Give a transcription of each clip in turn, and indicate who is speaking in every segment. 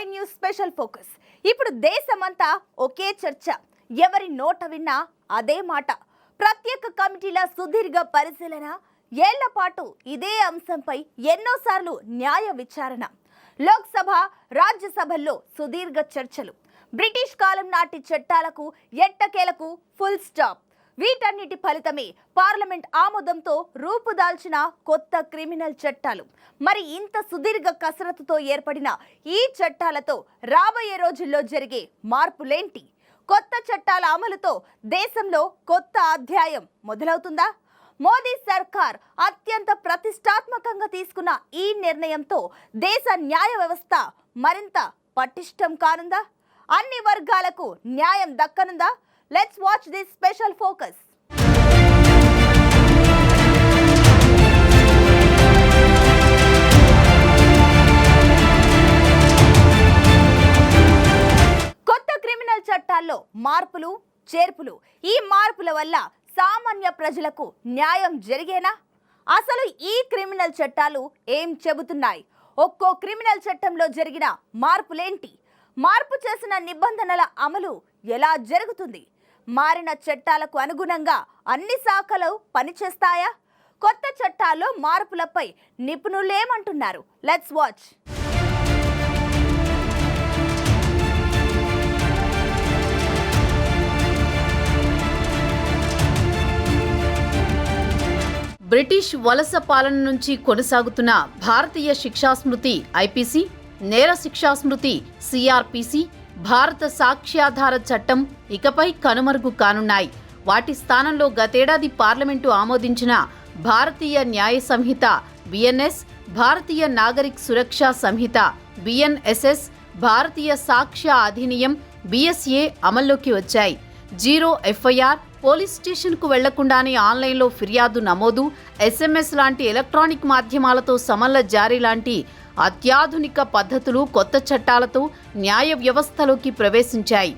Speaker 1: Five news special focus ఇప్పుడు దేశమంతా ఒకే చర్చ. ఎవరి నోట విన్నా అదే మాట. ప్రత్యేక కమిటీల సుదీర్ఘ పరిశీలన ఏళ్ళ పాటు ఇదే అంశంపై ఎన్నోసార్లు న్యాయ విచారణ. లోక్సభ రాజ్యసభల్లో సుదీర్ఘ చర్చలు. బ్రిటిష్ కాలం నాటి చట్టాలకు ఎట్టకేలకు ఫుల్ స్టాప్ వీటన్నిటి ఫలితమే పార్లమెంట్ ఆమోదంతో రూపుదాల్చిన కొత్త క్రిమినల్ చట్టాలు. మరి ఇంత సుదీర్ఘ కసరత్తుతో ఏర్పడిన ఈ చట్టాలతో రాబోయే రోజుల్లో జరిగే మార్పులేంటి? కొత్త చట్టాల అమలుతో దేశంలో కొత్త అధ్యాయం మొదలవుతుందా? మోదీ సర్కార్ అత్యంత ప్రతిష్టాత్మకంగా తీసుకున్న ఈ నిర్ణయంతో దేశ న్యాయ వ్యవస్థ మరింత పటిష్టం కానుందా? అన్ని వర్గాలకు న్యాయం దక్కనుందా? Let's watch this special focus కొత్త క్రిమినల్ చట్టాల్లో మార్పులు చేర్పులు. ఈ మార్పుల వల్ల సామాన్య ప్రజలకు న్యాయం జరిగేనా? అసలు ఈ క్రిమినల్ చట్టాలు ఏం చెబుతున్నాయి? ఒక్కో క్రిమినల్ చట్టంలో జరిగిన మార్పులేంటి? మార్పు చేసిన నిబంధనల అమలు ఎలా జరుగుతుంది? మారిన చట్టాలకు అనుగుణంగా అన్ని శాఖలు పనిచేస్తాయా? కొత్త చట్టాల్లో మార్పులపై నిపుణులేమంటున్నారు. లెట్స్ వాచ్
Speaker 2: బ్రిటిష్ వలస పాలన నుంచి కొనసాగుతున్న భారతీయ శిక్షాస్మృతి ఐపీసీ నేర శిక్షాస్మృతి సిఆర్పిసి భారత సాక్ష్యాధార చట్టం ఇకపై కనుమరుగు కానున్నాయి. వాటి స్థానంలో గతేడాది పార్లమెంటు ఆమోదించిన Bharatiya Nyaya Sanhita BNS Bharatiya Nagarik Suraksha Sanhita BNSS Bharatiya Sakshya Adhiniyam BSA అమల్లోకి వచ్చాయి. జీరో ఎఫ్ఐఆర్ పోలీస్ స్టేషన్కు వెళ్ళకుండానే ఆన్లైన్లో ఫిర్యాదు నమోదు ఎస్ఎంఎస్ లాంటి ఎలక్ట్రానిక్ మాధ్యమాలతో సమన్ల జారీ లాంటి అత్యాధునిక పద్ధతులు కొత్త చట్టాలతో న్యాయ వ్యవస్థలోకి ప్రవేశించాయి.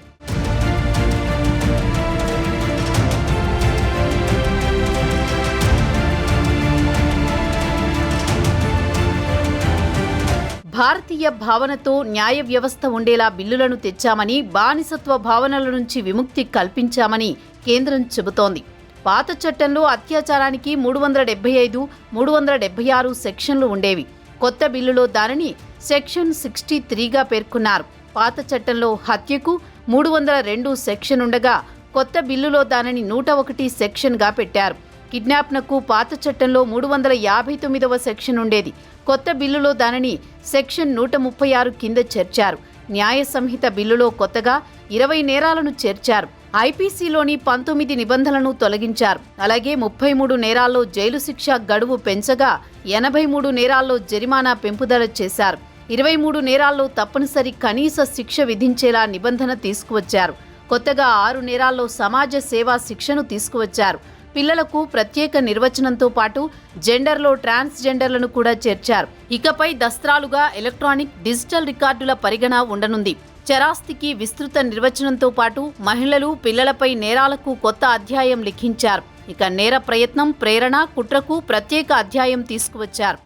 Speaker 2: భారతీయ భావనతో న్యాయ వ్యవస్థ ఉండేలా బిల్లులను తెచ్చామని బానిసత్వ భావనల నుంచి విముక్తి కల్పించామని కేంద్రం చెబుతోంది. పాత చట్టంలో అత్యాచారానికి మూడు వందల డెబ్బై ఐదు మూడు వందల డెబ్బై ఆరు సెక్షన్లు ఉండేవి. కొత్త బిల్లులో దానిని సెక్షన్ సిక్స్టీ త్రీగా పేర్కొన్నారు. పాత చట్టంలో హత్యకు మూడు వందల రెండు సెక్షన్ ఉండగా కొత్త బిల్లులో దానిని నూట ఒకటి సెక్షన్గా పెట్టారు. కిడ్నాప్నకు పాత చట్టంలో మూడు వందల యాభై తొమ్మిదవ సెక్షన్ ఉండేది. కొత్త బిల్లులో దానిని సెక్షన్ నూట ముప్పై ఆరు కింద చేర్చారు. న్యాయ సంహిత బిల్లులో కొత్తగా ఇరవై నేరాలను చేర్చారు. ఐపీసీలోని పంతొమ్మిది నిబంధనలను తొలగించారు. అలాగే ముప్పై మూడు నేరాల్లో జైలు శిక్ష గడువు పెంచగా ఎనభై మూడు నేరాల్లో జరిమానా పెంపుదల చేశారు. ఇరవై మూడు నేరాల్లో తప్పనిసరి కనీస శిక్ష విధించేలా నిబంధన తీసుకువచ్చారు. కొత్తగా ఆరు నేరాల్లో సమాజ సేవా శిక్షను తీసుకువచ్చారు. పిల్లలకు ప్రత్యేక నిర్వచనంతో పాటు జెండర్లో ట్రాన్స్జెండర్లను కూడా చేర్చారు. ఇకపై దస్త్రాలుగా ఎలక్ట్రానిక్ డిజిటల్ రికార్డుల పరిగణ ఉండనుంది. చరాస్తికి విస్తృత నిర్వచనంతో పాటు మహిళలు పిల్లలపై నేరాలకు కొత్త అధ్యాయం లిఖించారు. ఇక నేర ప్రయత్నం ప్రేరణ కుట్రకు ప్రత్యేక అధ్యాయం తీసుకువచ్చారు.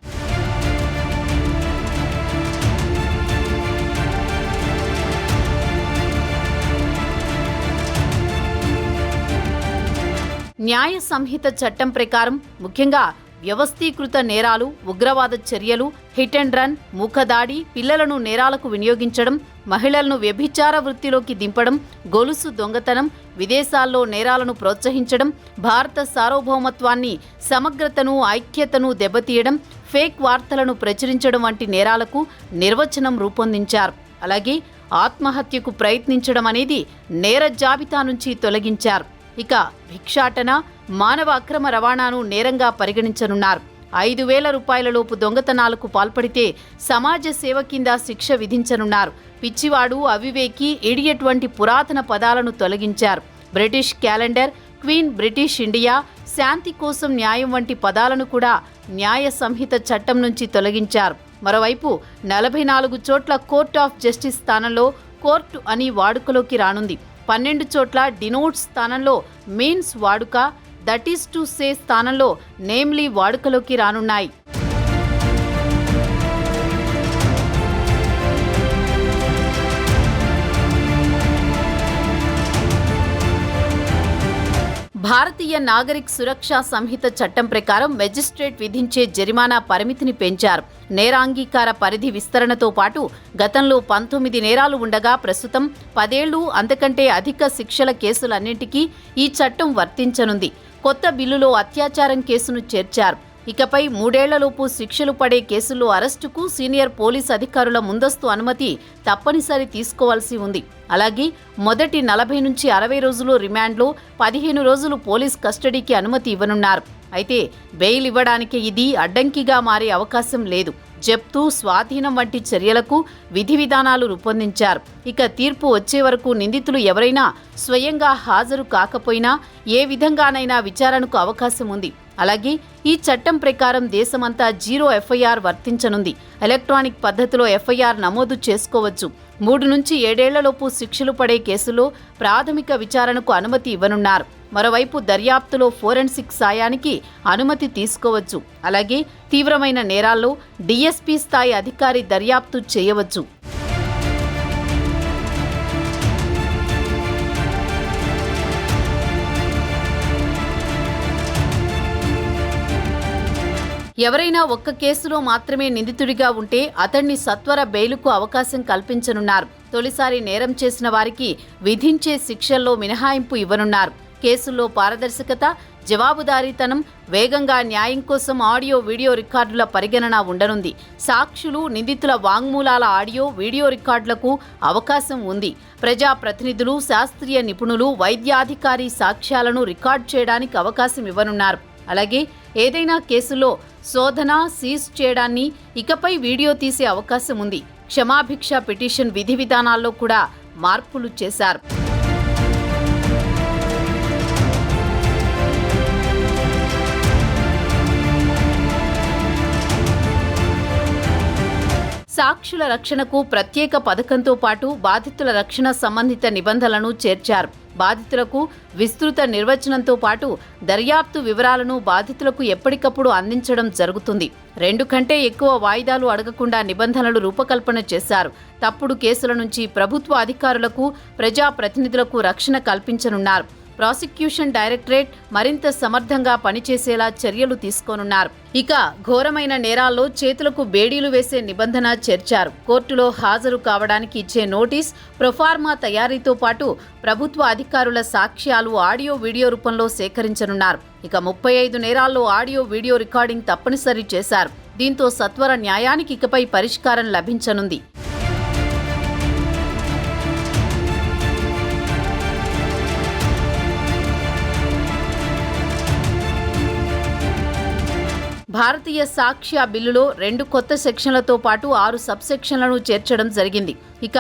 Speaker 2: న్యాయ సంహిత చట్టం ప్రకారం ముఖ్యంగా వ్యవస్థీకృత నేరాలు ఉగ్రవాద చర్యలు హిట్ అండ్ రన్ మూకదాడి పిల్లలను నేరాలకు వినియోగించడం మహిళలను వ్యభిచార వృత్తిలోకి దింపడం గొలుసు దొంగతనం విదేశాల్లో నేరాలను ప్రోత్సహించడం భారత సార్వభౌమత్వాన్ని సమగ్రతను ఐక్యతను దెబ్బతీయడం ఫేక్ వార్తలను ప్రచురించడం వంటి నేరాలకు నిర్వచనం రూపొందించారు. అలాగే ఆత్మహత్యకు ప్రయత్నించడం అనేది నేర జాబితా నుంచి తొలగించారు. ఇక భిక్షాటన మానవ అక్రమ రవాణాను నేరంగా పరిగణించనున్నారు. ఐదు వేల రూపాయలలోపు దొంగతనాలకు పాల్పడితే సమాజ సేవ కింద శిక్ష విధించనున్నారు. పిచ్చివాడు అవివేకి ఇడియట్ వంటి పురాతన పదాలను తొలగించారు. British calendar queen British India శాంతి కోసం న్యాయం వంటి పదాలను కూడా న్యాయ సంహిత చట్టం నుంచి తొలగించారు. మరోవైపు నలభై నాలుగు చోట్ల కోర్ట్ ఆఫ్ జస్టిస్ స్థానంలో కోర్టు అని వాడుకలోకి రానుంది. పన్నెండు చోట్ల డినోట్ స్థానంలో మీన్స్ వాడుక దట్ ఈస్ టు సే స్థానంలో నేమ్లీ వాడుకలోకి రానున్నాయి. భారతీయ నాగరిక్ సురక్షా సంహిత చట్టం ప్రకారం మెజిస్ట్రేట్ విధించే జరిమానా పరిమితిని పెంచారు. నేరాంగీకార పరిధి విస్తరణతో పాటు గతంలో పంతొమ్మిది నేరాలు ఉండగా ప్రస్తుతం పదేళ్ళు అంతకంటే అధిక శిక్షల కేసులన్నింటికీ ఈ చట్టం వర్తించనుంది. కొత్త బిల్లులో అత్యాచారం కేసును చేర్చారు. ఇకపై మూడేళ్ళలోపు శిక్షలు పడే కేసుల్లో అరెస్టుకు సీనియర్ పోలీస్ అధికారుల ముందస్తు అనుమతి తప్పనిసరి తీసుకోవాల్సి ఉంది. అలాగే మొదటి నలభై నుంచి అరవై రోజులు రిమాండ్లో పదిహేను రోజులు పోలీస్ కస్టడీకి అనుమతి ఇవ్వనున్నారు. అయితే బెయిల్ ఇవ్వడానికి ఇది అడ్డంకిగా మారే అవకాశం లేదు. జప్తు స్వాధీనం వంటి చర్యలకు విధి విధానాలు రూపొందించారు. ఇక తీర్పు వచ్చే వరకు నిందితులు ఎవరైనా స్వయంగా హాజరు కాకపోయినా ఏ విధంగానైనా విచారణకు అవకాశం ఉంది. అలాగే ఈ చట్టం ప్రకారం దేశమంతా జీరో ఎఫ్ఐఆర్ వర్తించనుంది. ఎలక్ట్రానిక్ పద్ధతిలో ఎఫ్ఐఆర్ నమోదు చేసుకోవచ్చు. మూడు నుంచి ఏడేళ్ళలోపు శిక్షలు పడే కేసులో ప్రాథమిక విచారణకు అనుమతి ఇవ్వనున్నారు. మరోవైపు దర్యాప్తులో ఫోరెన్సిక్ సాయానికి అనుమతి తీసుకోవచ్చు. అలాగే తీవ్రమైన నేరాల్లో డీఎస్పీ స్థాయి అధికారి దర్యాప్తు చేయవచ్చు. ఎవరైనా ఒక్క కేసులో మాత్రమే నిందితుడిగా ఉంటే అతన్ని సత్వర బెయిలుకు అవకాశం కల్పించనున్నారు. తొలిసారి నేరం చేసిన వారికి విధించే శిక్షల్లో మినహాయింపు ఇవ్వనున్నారు. కేసుల్లో పారదర్శకత జవాబుదారీతనం వేగంగా న్యాయం కోసం ఆడియో వీడియో రికార్డుల పరిగణన ఉండనుంది. సాక్షులు నిందితుల వాంగ్మూలాల ఆడియో వీడియో రికార్డులకు అవకాశం ఉంది. ప్రజా ప్రతినిధులు శాస్త్రీయ నిపుణులు వైద్యాధికారి సాక్ష్యాలను రికార్డ్ చేయడానికి అవకాశం ఇవ్వనున్నారు. అలాగే ఏదైనా కేసులో శోధన సీజ్ చేయడాన్ని ఇకపై వీడియో తీసే అవకాశం ఉంది. క్షమాభిక్ష పిటిషన్ విధి విధానాల్లో కూడా మార్పులు చేశారు. సాక్షుల రక్షణకు ప్రత్యేక పథకంతో పాటు బాధితుల రక్షణ సంబంధిత నిబంధనలను చేర్చారు. బాధితులకు విస్తృత నిర్వచనంతో పాటు దర్యాప్తు వివరాలను బాధితులకు ఎప్పటికప్పుడు అందించడం జరుగుతుంది. రెండు కంటే ఎక్కువ వాయిదాలు అడగకుండా నిబంధనలు రూపకల్పన చేశారు. తప్పుడు కేసుల నుంచి ప్రభుత్వ అధికారులకు ప్రజాప్రతినిధులకు రక్షణ కల్పించనున్నారు. ప్రాసిక్యూషన్ డైరెక్టరేట్ మరింత సమర్థంగా పనిచేసేలా చర్యలు తీసుకోనున్నారు. ఇక ఘోరమైన నేరాల్లో చేతులకు బేడీలు వేసే నిబంధన చేర్చారు. కోర్టులో హాజరు కావడానికి ఇచ్చే నోటీస్ ప్రొఫార్మా తయారీతో పాటు ప్రభుత్వ అధికారుల సాక్ష్యాలు ఆడియో వీడియో రూపంలో సేకరించనున్నారు. ఇక ముప్పై ఐదు నేరాల్లో ఆడియో వీడియో రికార్డింగ్ తప్పనిసరి చేశారు. దీంతో సత్వర న్యాయానికి ఇకపై పరిష్కారం లభించనుంది. భారతీయ సాక్ష్య బిల్లులో రెండు కొత్త సెక్షన్లతో పాటు ఆరు సబ్ సెక్షన్లను చేర్చడం జరిగింది. ఇక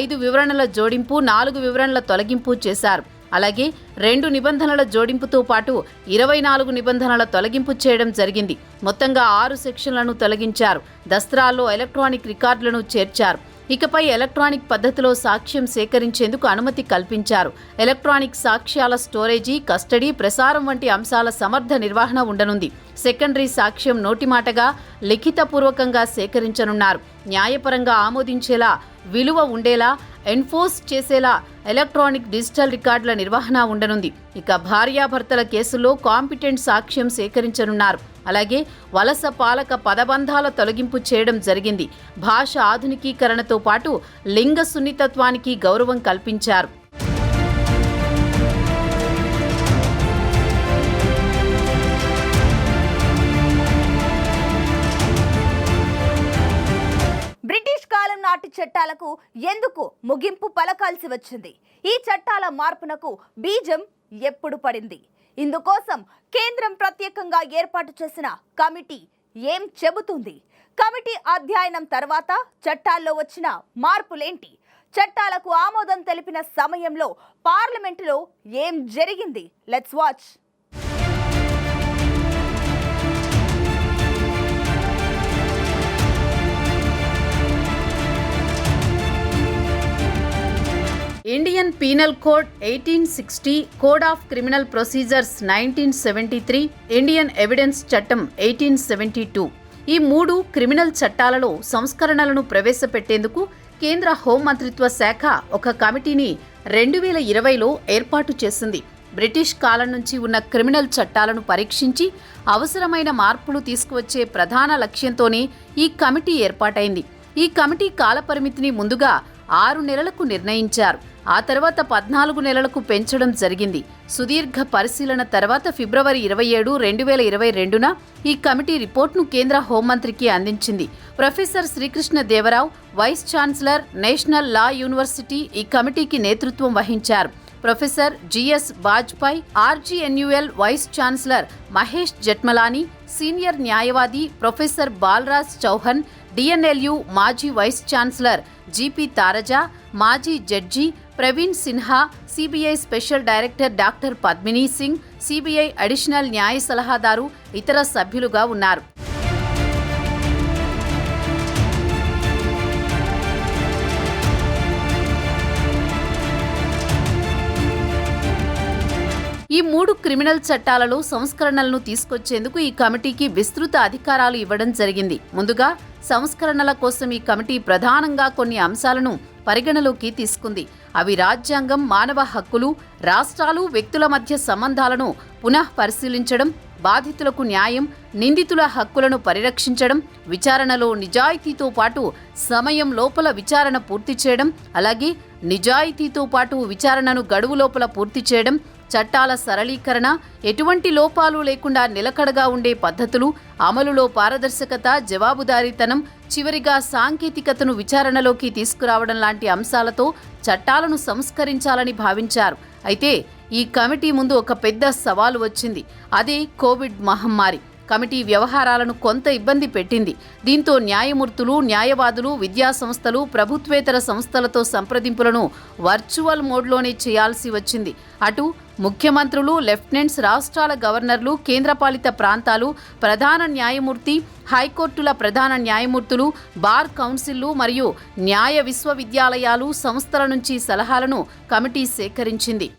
Speaker 2: ఐదు వివరణల జోడింపు నాలుగు వివరణల తొలగింపు చేశారు. అలాగే రెండు నిబంధనల జోడింపుతో పాటు ఇరవై నాలుగు నిబంధనల తొలగింపు చేయడం జరిగింది. మొత్తంగా ఆరు సెక్షన్లను తొలగించారు. దస్త్రాల్లో ఎలక్ట్రానిక్ రికార్డులను చేర్చారు. ఇకపై ఎలక్ట్రానిక్ పద్ధతిలో సాక్ష్యం సేకరించేందుకు అనుమతి కల్పించారు. ఎలక్ట్రానిక్ సాక్ష్యాల స్టోరేజీ కస్టడీ ప్రసారం వంటి అంశాల సమర్థ నిర్వహణ ఉండనుంది. సెకండరీ సాక్ష్యం నోటిమాటగా లిఖితపూర్వకంగా సేకరించనున్నారు. న్యాయపరంగా ఆమోదించేలా విలువ ఉండేలా ఎన్ఫోర్స్ చేసేలా ఎలక్ట్రానిక్ డిజిటల్ రికార్డుల నిర్వహణ ఉండనుంది. ఇక భార్యాభర్తల కేసుల్లో కాంపిటెంట్ సాక్ష్యం సేకరించనున్నారు. అలాగే వలస పాలక పదబంధాల తొలగింపు చేయడం జరిగింది. భాష ఆధునికీకరణతో పాటు లింగ సున్నితత్వానికి గౌరవం కల్పించారు.
Speaker 1: బ్రిటిష్ కాలం నాటి చట్టాలకు ఎందుకు ముగింపు పలకాల్సి వచ్చింది? ఈ చట్టాల మార్పునకు బీజం ఎప్పుడు పడింది? ఇందుకోసం కేంద్రం ప్రత్యేకంగా ఏర్పాటు చేసిన కమిటీ ఏం చెబుతుంది? కమిటీ అధ్యయనం తర్వాత చట్టాల్లో వచ్చిన మార్పులేంటి? చట్టాలకు ఆమోదం తెలిపిన సమయంలో పార్లమెంటులో ఏం జరిగింది? Let's watch
Speaker 2: Indian penal code eighteen sixty code of criminal procedures nineteen seventy three Indian evidence చట్టం ఎయిటీన్ సెవెంటీ టూ ఈ మూడు క్రిమినల్ చట్టాలలో సంస్కరణలను ప్రవేశపెట్టేందుకు కేంద్ర హోంమంత్రిత్వ శాఖ ఒక కమిటీని రెండు వేల ఇరవైలో ఏర్పాటు చేసింది. బ్రిటిష్ కాలం నుంచి ఉన్న క్రిమినల్ చట్టాలను పరీక్షించి అవసరమైన మార్పులు తీసుకువచ్చే ప్రధాన లక్ష్యంతోనే ఈ కమిటీ ఏర్పాటైంది. ఈ కమిటీ కాలపరిమితిని ముందుగా ఆరు నెలలకు నిర్ణయించారు. ఆ తర్వాత పద్నాలుగు నెలలకు పెంచడం జరిగింది. సుదీర్ఘ పరిశీలన తర్వాత ఫిబ్రవరి ఇరవై ఏడు రెండు వేల ఇరవై రెండున ఈ కమిటీ రిపోర్ట్ను కేంద్ర హోంమంత్రికి అందించింది. Professor Srikrishna Devarao vice chancellor national law university ఈ కమిటీకి నేతృత్వం వహించారు. Professor GS Vajpayee RGNUL vice chancellor Mahesh Jethmalani senior న్యాయవాది ప్రొఫెసర్ బాలరాజ్ చౌహన్ డిఎన్ఎల్యు మాజీ వైస్ ఛాన్సలర్ జీపీ తారజా మాజీ judge Praveen Sinha CBI special director doctor Padmini Singh CBI additional న్యాయ సలహాదారు ఇతర సభ్యులుగా ఉన్నారు. ఈ మూడు క్రిమినల్ చట్టాలలో సంస్కరణలను తీసుకొచ్చేందుకు ఈ కమిటీకి విస్తృత అధికారాలు ఇవ్వడం జరిగింది. ముందుగా సంస్కరణల కోసం ఈ కమిటీ ప్రధానంగా కొన్ని అంశాలను పరిగణలోకి తీసుకుంది. అవి రాజ్యాంగం మానవ హక్కులు రాష్ట్రాలు వ్యక్తుల మధ్య సంబంధాలను పునః పరిశీలించడం బాధితులకు న్యాయం నిందితుల హక్కులను పరిరక్షించడం విచారణలో నిజాయితీతో పాటు సమయం లోపల విచారణ పూర్తి చేయడం అలాగే నిజాయితీతో పాటు విచారణను గడువు లోపల పూర్తి చేయడం చట్టాల సరళీకరణ ఎటువంటి లోపాలు లేకుండా నిలకడగా ఉండే పద్ధతులు అమలులో పారదర్శకత జవాబుదారీతనం చివరిగా సాంకేతికతను విచారణలోకి తీసుకురావడం లాంటి అంశాలతో చట్టాలను సంస్కరించాలని భావించారు. అయితే ఈ కమిటీ ముందు ఒక పెద్ద సవాలు వచ్చింది. అదే కోవిడ్ మహమ్మారి. కమిటీ వ్యవహారాలను కొంత ఇబ్బంది పెట్టింది. దీంతో న్యాయమూర్తులు న్యాయవాదులు విద్యా సంస్థలు ప్రభుత్వేతర సంస్థలతో సంప్రదింపులను వర్చువల్ మోడ్లోనే చేయాల్సి వచ్చింది. అటు ముఖ్యమంత్రులు లెఫ్టినెంట్స్ రాష్ట్రాల గవర్నర్లు కేంద్రపాలిత ప్రాంతాలు ప్రధాన న్యాయమూర్తి హైకోర్టుల ప్రధాన న్యాయమూర్తులు బార్ కౌన్సిల్లు మరియు న్యాయ విశ్వవిద్యాలయాలు సంస్థల నుంచి సలహాలను కమిటీ సేకరించింది.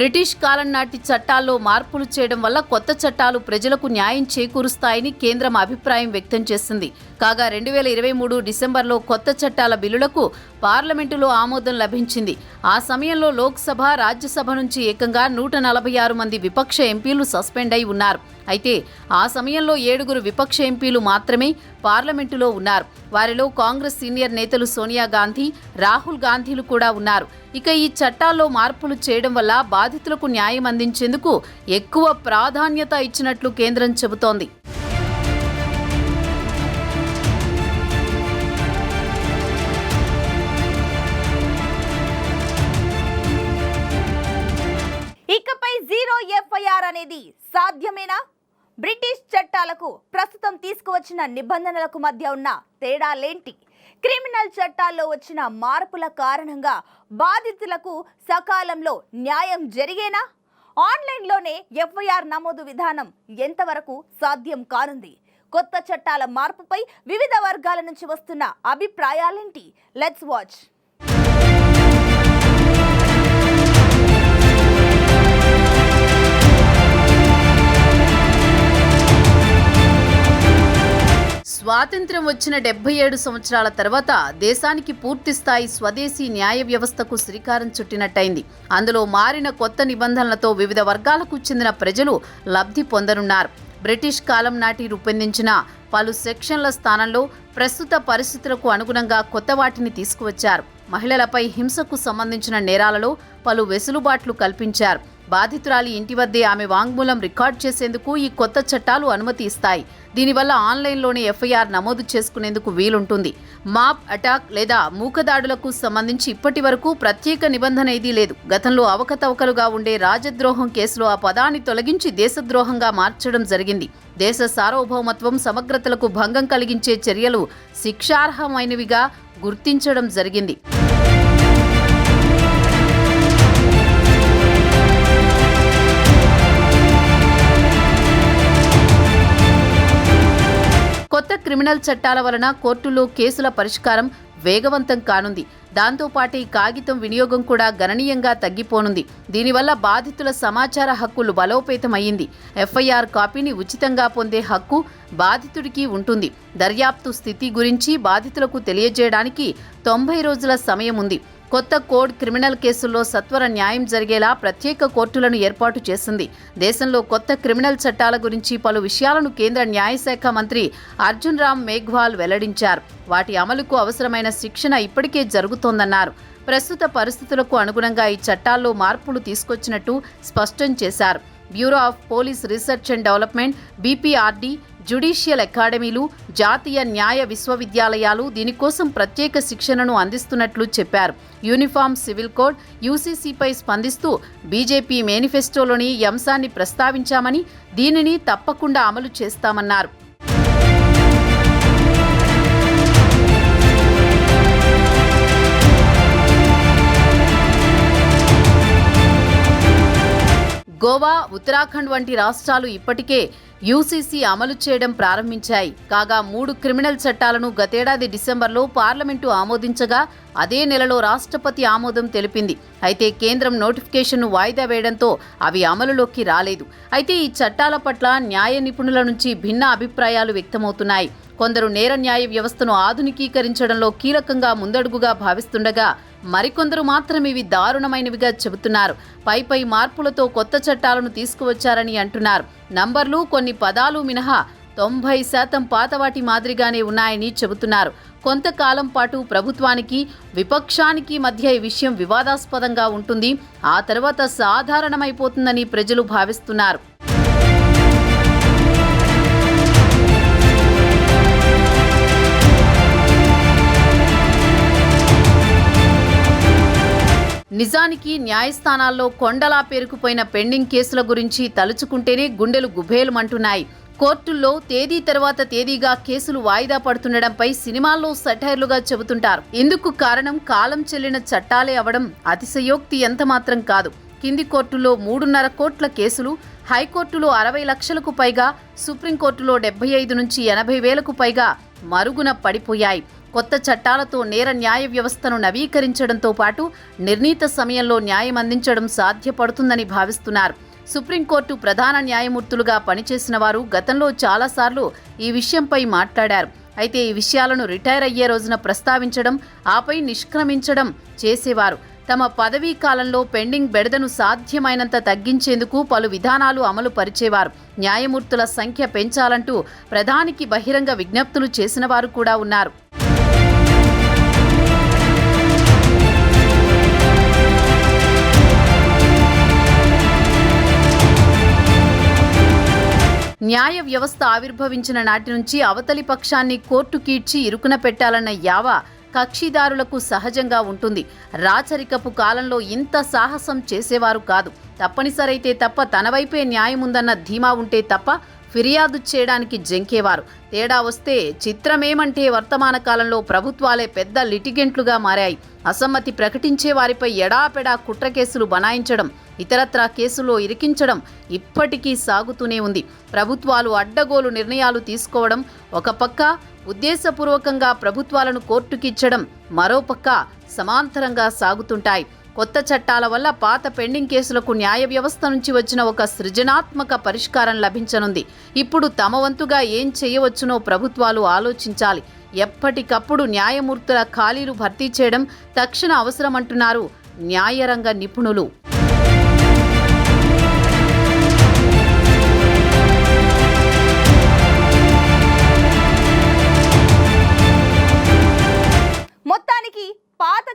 Speaker 2: బ్రిటిష్ కాలం నాటి చట్టాల్లో మార్పులు చేయడం వల్ల కొత్త చట్టాలు ప్రజలకు న్యాయం చేకూరుస్తాయని కేంద్రం అభిప్రాయం వ్యక్తం చేసింది. కాగా రెండు వేల ఇరవై మూడు డిసెంబర్లో కొత్త చట్టాల బిల్లులకు పార్లమెంటులో ఆమోదం లభించింది. ఆ సమయంలో లోక్సభ రాజ్యసభ నుంచి ఏకంగా నూట నలభై ఆరు మంది విపక్ష ఎంపీలు సస్పెండ్ అయి ఉన్నారు. అయితే ఆ సమయంలో ఏడుగురు విపక్ష ఎంపీలు మాత్రమే పార్లమెంటులో ఉన్నారు. వారిలో కాంగ్రెస్ సీనియర్ నేతలు సోనియా గాంధీ రాహుల్ గాంధీలు కూడా ఉన్నారు. ఇక ఈ చట్టాల్లో మార్పులు చేయడం వల్ల బాధితులకు న్యాయం అందించేందుకు ఎక్కువ ప్రాధాన్యత ఇచ్చినట్లు కేంద్రం చెబుతోంది.
Speaker 1: ఇకపై జీరో ఎఫ్ఐఆర్ అనేది సాధ్యమేనా? బ్రిటిష్ చట్టాలకు ప్రస్తుతం తీసుకువచ్చిన నిబంధనలకు మధ్య ఉన్న తేడాలేంటి? క్రిమినల్ చట్టాల్లో వచ్చిన మార్పుల కారణంగా బాధితులకు సకాలంలో న్యాయం జరిగేనా? ఆన్లైన్లోనే ఎఫ్ఐఆర్ నమోదు విధానం ఎంతవరకు సాధ్యం కానుంది? కొత్త చట్టాల మార్పుపై వివిధ వర్గాల నుంచి వస్తున్న అభిప్రాయాలేంటి? లెట్స్ వాచ్
Speaker 2: స్వాతంత్ర్యం వచ్చిన డెబ్బై ఏడు సంవత్సరాల తర్వాత దేశానికి పూర్తిస్థాయి స్వదేశీ న్యాయ వ్యవస్థకు శ్రీకారం చుట్టినట్టయింది. అందులో మారిన కొత్త నిబంధనలతో వివిధ వర్గాలకు చెందిన ప్రజలు లబ్ధి పొందనున్నారు. బ్రిటిష్ కాలం నాటి రూపొందించిన పలు సెక్షన్ల స్థానంలో ప్రస్తుత పరిస్థితులకు అనుగుణంగా కొత్త వాటిని తీసుకువచ్చారు. మహిళలపై హింసకు సంబంధించిన నేరాలలో పలు వెసులుబాట్లు కల్పించారు. బాధితురాలి ఇంటి వద్దే ఆమె వాంగ్మూలం రికార్డ్ చేసేందుకు ఈ కొత్త చట్టాలు అనుమతి ఇస్తాయి. దీనివల్ల ఆన్లైన్లోనే ఎఫ్ఐఆర్ నమోదు చేసుకునేందుకు వీలుంటుంది. మాప్ అటాక్ లేదా మూకదాడులకు సంబంధించి ఇప్పటి వరకు ప్రత్యేక నిబంధన ఏదీ లేదు. గతంలో అవకతవకలుగా ఉండే రాజద్రోహం కేసులో ఆ పదాన్ని తొలగించి దేశద్రోహంగా మార్చడం జరిగింది. దేశ సార్వభౌమత్వం సమగ్రతలకు భంగం కలిగించే చర్యలు శిక్షార్హమైనవిగా గుర్తించడం జరిగింది. కొత్త క్రిమినల్ చట్టాల వలన కోర్టులో కేసుల పరిష్కారం వేగవంతం కానుంది. దాంతోపాటు ఈ కాగితం వినియోగం కూడా గణనీయంగా తగ్గిపోనుంది. దీనివల్ల బాధితుల సమాచార హక్కులు బలోపేతమయ్యింది. ఎఫ్ఐఆర్ కాపీని ఉచితంగా పొందే హక్కు బాధితుడికి ఉంటుంది. దర్యాప్తు స్థితి గురించి బాధితులకు తెలియజేయడానికి తొంభై రోజుల సమయం ఉంది కొత్త కోడ్ క్రిమినల్ కేసుల్లో సత్వర న్యాయం జరిగేలా ప్రత్యేక కోర్టులను ఏర్పాటు చేసింది. దేశంలో కొత్త క్రిమినల్ చట్టాల గురించి పలు విషయాలను కేంద్ర న్యాయశాఖ మంత్రి అర్జున్ రామ్ మేఘ్వాల్ వెల్లడించారు. వాటి అమలుకు అవసరమైన శిక్షణ ఇప్పటికే జరుగుతోందన్నారు. ప్రస్తుత పరిస్థితులకు అనుగుణంగా ఈ చట్టాల్లో మార్పులు తీసుకొచ్చినట్టు స్పష్టం చేశారు. Bureau of police research and development BPRD judicial అకాడమీలు జాతీయ న్యాయ విశ్వవిద్యాలయాలు దీనికోసం ప్రత్యేక శిక్షణను అందిస్తున్నట్లు చెప్పారు. యూనిఫామ్ సివిల్ కోడ్ యూసీసీపై స్పందిస్తూ బీజేపీ మేనిఫెస్టోలోని ఈ అంశాన్ని ప్రస్తావించామని దీనిని తప్పకుండా అమలు చేస్తామన్నారు. గోవా ఉత్తరాఖండ్ వంటి రాష్ట్రాలు ఇప్పటికే యూసీసీ అమలు చేయడం ప్రారంభించాయి. కాగా మూడు క్రిమినల్ చట్టాలను గతేడాది డిసెంబర్లో పార్లమెంటు ఆమోదించగా అదే నెలలో రాష్ట్రపతి ఆమోదం తెలిపింది. అయితే కేంద్రం నోటిఫికేషన్ను వాయిదా వేయడంతో అవి అమలులోకి రాలేదు. అయితే ఈ చట్టాల పట్ల న్యాయ నిపుణుల నుంచి భిన్న అభిప్రాయాలు వ్యక్తమవుతున్నాయి. కొందరు నేర న్యాయ వ్యవస్థను ఆధునికీకరించడంలో కీలకంగా ముందడుగుగా భావిస్తుండగా మరికొందరు మాత్రం ఇవి దారుణమైనవిగా చెబుతున్నారు. పై పై మార్పులతో కొత్త చట్టాలను తీసుకువచ్చారని అంటున్నారు. నంబర్లు కొన్ని పదాలు మినహా తొంభై శాతం పాతవాటి మాదిరిగానే ఉన్నాయని చెబుతున్నారు. కొంతకాలం పాటు ప్రభుత్వానికి విపక్షానికి మధ్య ఈ విషయం వివాదాస్పదంగా ఉంటుంది. ఆ తర్వాత సాధారణమైపోతుందని ప్రజలు భావిస్తున్నారు. నిజానికి న్యాయస్థానాల్లో కొండలా పేరుకుపోయిన పెండింగ్ కేసుల గురించి తలుచుకుంటేనే గుండెలు గుబేలుమంటున్నాయి కోర్టుల్లో తేదీ తర్వాత తేదీగా కేసులు వాయిదా పడుతుండడంపై సినిమాల్లో సటైర్లుగా చెబుతుంటారు. ఇందుకు కారణం కాలం చెల్లిన చట్టాలే అవడం అతిశయోక్తి ఎంతమాత్రం కాదు. కింది కోర్టుల్లో మూడున్నర కోట్ల కేసులు హైకోర్టులో అరవై లక్షలకు పైగా సుప్రీంకోర్టులో డెబ్బై ఐదు నుంచి ఎనభై వేలకు పైగా మరుగున పడిపోయాయి. కొత్త చట్టాలతో నేర న్యాయ వ్యవస్థను నవీకరించడంతో పాటు నిర్ణీత సమయంలో న్యాయం అందించడం సాధ్యపడుతుందని భావిస్తున్నారు. సుప్రీంకోర్టు ప్రధాన న్యాయమూర్తులుగా పనిచేసిన వారు గతంలో చాలాసార్లు ఈ విషయంపై మాట్లాడారు. అయితే ఈ విషయాలను రిటైర్ అయ్యే రోజున ప్రస్తావించడం ఆపై నిష్క్రమించడం చేసేవారు. తమ పదవీ కాలంలో పెండింగ్ బెడదను సాధ్యమైనంత తగ్గించేందుకు పలు విధానాలు అమలు పరిచేవారు. న్యాయమూర్తుల సంఖ్య పెంచాలంటూ ప్రధానికి బహిరంగ విజ్ఞప్తులు చేసిన వారు కూడా ఉన్నారు. న్యాయ వ్యవస్థ ఆవిర్భవించిన నాటి నుంచి అవతలి పక్షాన్ని కోర్టు కీడ్చి ఇరుకున పెట్టాలన్న యావ కక్షిదారులకు సహజంగా ఉంటుంది. రాచరికపు కాలంలో ఇంత సాహసం చేసేవారు కాదు. తప్పనిసరైతే తప్ప తన వైపే న్యాయం ఉందన్న ధీమా ఉంటే తప్ప ఫిర్యాదు చేయడానికి జంకేవారు. తేడా వస్తే చిత్రమేమంటే వర్తమాన కాలంలో ప్రభుత్వాలే పెద్ద లిటిగెంట్లుగా మారాయి. అసమ్మతి ప్రకటించే వారిపై ఎడాపెడా కుట్ర కేసులు బనాయించడం ఇతరత్రా కేసులో ఇరికించడం ఇప్పటికీ సాగుతూనే ఉంది. ప్రభుత్వాలు అడ్డగోలు నిర్ణయాలు తీసుకోవడం ఒక పక్క ఉద్దేశపూర్వకంగా ప్రభుత్వాలను కోర్టుకిచ్చడం మరోపక్క సమాంతరంగా సాగుతుంటాయి. కొత్త చట్టాల వల్ల పాత పెండింగ్ కేసులకు న్యాయ వ్యవస్థ నుంచి వచ్చిన ఒక సృజనాత్మక పరిష్కారం లభించనుంది. ఇప్పుడు తమ వంతుగా ఏం చేయవచ్చునో ప్రభుత్వాలు ఆలోచించాలి. ఎప్పటికప్పుడు న్యాయమూర్తుల ఖాళీలు భర్తీ చేయడం తక్షణ అవసరమంటున్నారు న్యాయరంగ నిపుణులు.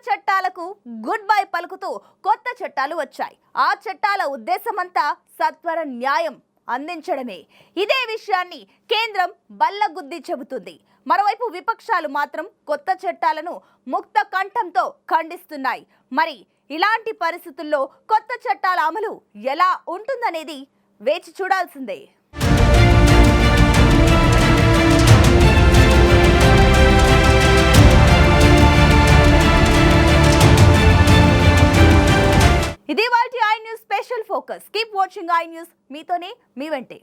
Speaker 1: చట్టాలకు గుడ్ బై పలుకుతూ కొత్త చట్టాలు వచ్చాయి. ఆ చట్టాల ఉద్దేశమంతా సత్వర న్యాయం అందించడమే. ఇదే విషయాన్ని కేంద్రం బల్లగుద్ది చెబుతుంది. మరోవైపు విపక్షాలు మాత్రం కొత్త చట్టాలను ముక్త కంఠంతో ఖండిస్తున్నాయి. మరి ఇలాంటి పరిస్థితుల్లో కొత్త చట్టాల అమలు ఎలా ఉంటుందనేది వేచి చూడాల్సిందే. ఇది వాళ్ళ I news special focus. Keep watching I news. మీతోనే మీ వెంటే.